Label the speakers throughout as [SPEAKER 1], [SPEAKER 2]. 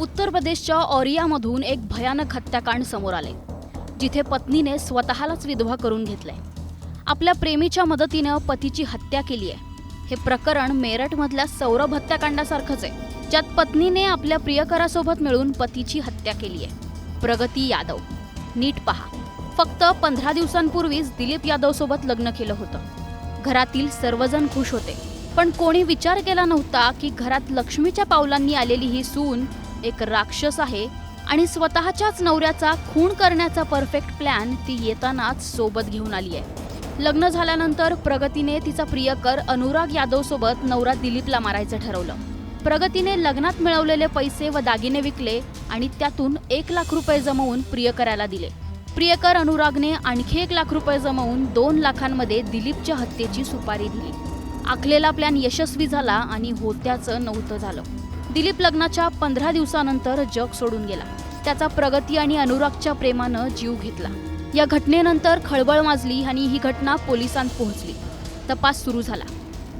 [SPEAKER 1] उत्तर प्रदेशच्या ऑरियामधून एक भयानक हत्याकांड समोर आले जिथे पत्नीने स्वतःलाच विधवा करून घेतलंय. आपल्या प्रेमीच्या मदतीनं पतीची हत्या केली आहे हे प्रकरण मेरठमधल्या सौरभ हत्याकांडासारखंच आहे ज्यात पत्नीने आपल्या प्रियकरासोबत मिळून पतीची हत्या केली आहे प्रगती यादव नीट पहा. फक्त पंधरा दिवसांपूर्वीच दिलीप यादव सोबत लग्न केलं होतं. घरातील सर्वजण खुश होते. पण कोणी विचार केला नव्हता की घरात लक्ष्मीच्या पावलांनी आलेली ही सून एक राक्षस आहे आणि स्वतःच्याच नवऱ्याचा खून करण्याचा परफेक्ट प्लॅन ती येतानाच सोबत घेऊन आली आहे. लग्न झाल्यानंतर प्रगतीने तिचा प्रियकर अनुराग यादव सोबत नवरा दिलीपला मारायचं ठरवलं. प्रगतीने लग्नात मिळवलेले पैसे व दागिने विकले आणि त्यातून एक लाख रुपये जमवून प्रियकराला दिले. प्रियकर अनुरागने आणखी एक लाख रुपये जमवून दोन लाखांमध्ये दिलीपच्या हत्येची सुपारी दिली. आखलेला प्लॅन यशस्वी झाला आणि होत्याचं नव्हतं झालं. दिलीप लग्नाच्या पंधरा दिवसानंतर जग सोडून गेला. त्याचा प्रगती आणि अनुरागच्या प्रेमानं जीव घेतला. या घटनेनंतर खळबळ माजली आणि ही घटना पोलिसांत पोहोचली. तपास सुरू झाला.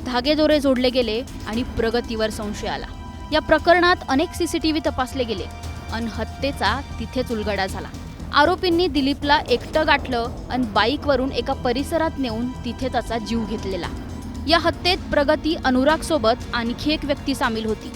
[SPEAKER 1] धागेदोरे जोडले गेले आणि प्रगतीवर संशय आला. या प्रकरणात अनेक सीसीटीव्ही तपासले गेले. अन हत्येचा तिथेच उलगडा झाला. आरोपींनी दिलीपला एकटं गाठलं आणि बाईकवरून एका परिसरात नेऊन तिथे त्याचा जीव घेतलेला. या हत्येत प्रगती अनुराग सोबत आणखी एक व्यक्ती सामील होती.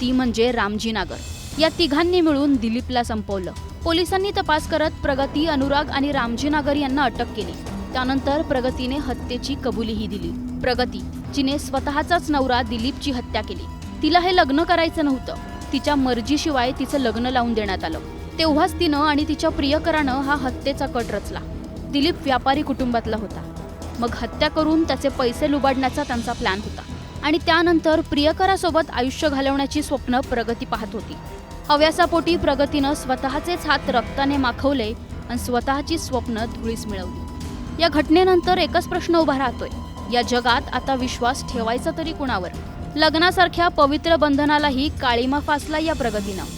[SPEAKER 1] ती म्हणजे रामजी नागर या तिघांनी मिळून दिलीपला संपवलं. पोलिसांनी तपास करत प्रगती अनुराग आणि रामजी नागर यांना अटक केली. त्यानंतर प्रगतीने हत्येची कबुलीही दिली. प्रगती जिने स्वतःचाच नवरा दिलीपची हत्या केली. तिला हे लग्न करायचं नव्हतं. तिच्या मर्जीशिवाय तिचं लग्न लावून देण्यात आलं. तेव्हाच तिनं आणि तिच्या प्रियकरानं हा हत्येचा कट रचला. दिलीप व्यापारी कुटुंबातला होता. मग हत्या करून त्याचे पैसे लुबाडण्याचा त्यांचा प्लॅन होता. आणि त्यानंतर प्रियकरासोबत आयुष्य घालवण्याची स्वप्न प्रगती पाहत होती. हव्यासापोटी प्रगतीनं स्वतःचेच हात रक्ताने माखवले आणि स्वतःची स्वप्न धुळीस मिळवली. या घटनेनंतर एकच प्रश्न उभा राहतोय. या जगात आता विश्वास ठेवायचा तरी कुणावर? लग्नासारख्या पवित्र बंधनालाही काळीमा फासला या प्रगतीनं.